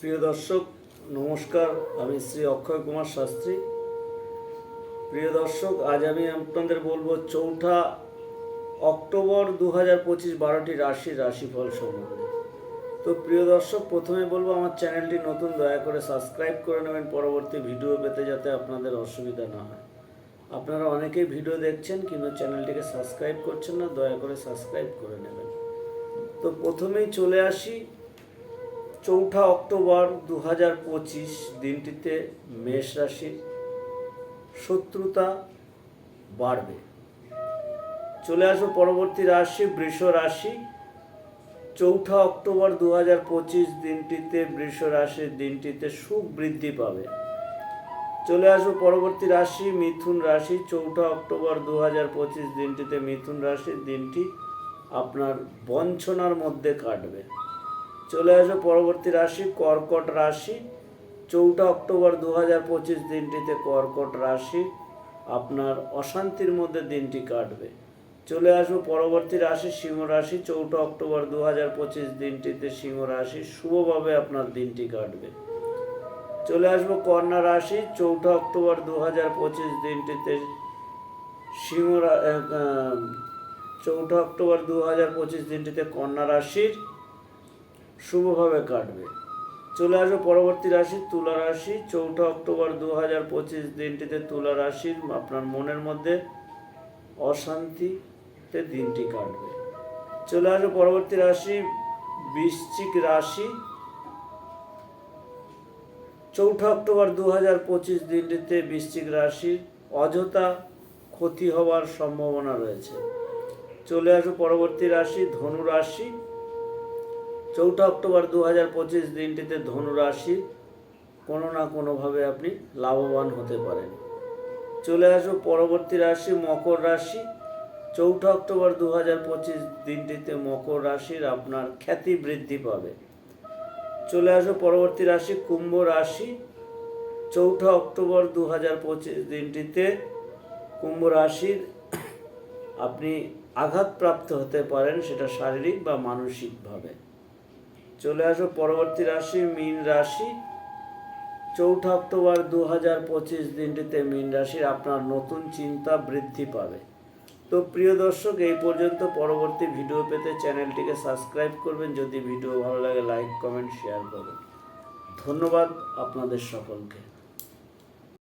প্রিয় দর্শক, নমস্কার। আমি শ্রী অক্ষয় কুমার শাস্ত্রী। প্রিয় দর্শক, আজ আমি আপনাদের বলব চৌঠা অক্টোবর দু হাজার পঁচিশ বারোটি রাশির রাশিফল সম্বন্ধে। তো প্রিয় দর্শক, প্রথমে বলব আমার চ্যানেলটি নতুন, দয়া করে সাবস্ক্রাইব করে নেবেন। পরবর্তী ভিডিও পেতে যাতে আপনাদের অসুবিধা না হয়। আপনারা অনেকেই ভিডিও দেখছেন, কিন্তু চ্যানেলটিকে সাবস্ক্রাইব করছেন না, দয়া করে সাবস্ক্রাইব করে নেবেন। তো প্রথমেই চলে আসি চৌঠা অক্টোবর দু হাজার পঁচিশ দিনটিতে মেষ রাশির শত্রুতা বাড়বে। চলে আসব পরবর্তী রাশি, বৃষ রাশি। চৌঠা অক্টোবর দু হাজার পঁচিশ দিনটিতে বৃষ রাশির দিনটিতে সুখ বৃদ্ধি পাবে। চলে আসব পরবর্তী রাশি, মিথুন রাশি। চৌঠা অক্টোবর দু হাজার পঁচিশ দিনটিতে মিথুন রাশির দিনটি আপনার বঞ্চনার মধ্যে কাটবে। চলে আসবে পরবর্তী রাশি, কর্কট রাশি। চৌঠা অক্টোবর দু হাজার পঁচিশ দিনটিতে কর্কট রাশি। আপনার অশান্তির মধ্যে দিনটি কাটবে। চলে আসব পরবর্তী রাশি, সিংহ রাশি। চৌঠা অক্টোবর দু হাজার পঁচিশ দিনটিতে সিংহ রাশি। শুভভাবে আপনার দিনটি কাটবে। চলে আসব কন্যা রাশি। চৌঠা অক্টোবর দু হাজার পঁচিশ দিনটিতে সিংহ চৌঠা অক্টোবর দু হাজার পঁচিশ দিনটিতে কন্যা রাশির শুভভাবে কাটবে। চলে আসব পরবর্তী রাশি, তুলা রাশি। চৌঠা অক্টোবর দু হাজার পঁচিশ দিনটিতে তুলা রাশির আপনার মনের মধ্যে অশান্তিতে দিনটি কাটবে। চলে আসব পরবর্তী রাশি, বৃশ্চিক রাশি। চৌঠা অক্টোবর দু হাজার পঁচিশ দিনটিতে বৃশ্চিক রাশির অযথা ক্ষতি হওয়ার সম্ভাবনা রয়েছে। চলে আসব পরবর্তী রাশি, ধনু রাশি। চৌঠা অক্টোবর দু হাজার পঁচিশ দিনটিতে ধনুরাশি কোনো না কোনোভাবে আপনি লাভবান হতে পারেন। চলে আসব পরবর্তী রাশি, মকর রাশি। চৌঠা অক্টোবর দু হাজার পঁচিশ দিনটিতে মকর রাশির আপনার খ্যাতি বৃদ্ধি পাবে। চলে আসব পরবর্তী রাশি, কুম্ভ রাশি। চৌঠা অক্টোবর দু হাজার পঁচিশ দিনটিতে কুম্ভ রাশির আপনি আঘাতপ্রাপ্ত হতে পারেন, সেটা শারীরিক বা মানসিকভাবে। চলে আসো, পরবর্তী রাশি মীন রাশি। চৌঠা অক্টোবর দু হাজার পঁচিশ দিনটিতে মীন রাশির আপনার নতুন চিন্তা বৃদ্ধি পাবে। তো প্রিয় দর্শক, এই পর্যন্ত পরবর্তী ভিডিও পেতে চ্যানেলটিকে সাবস্ক্রাইব করবেন। যদি ভিডিও ভালো লাগে, লাইক, কমেন্ট, শেয়ার করবেন। ধন্যবাদ আপনাদের সকলকে।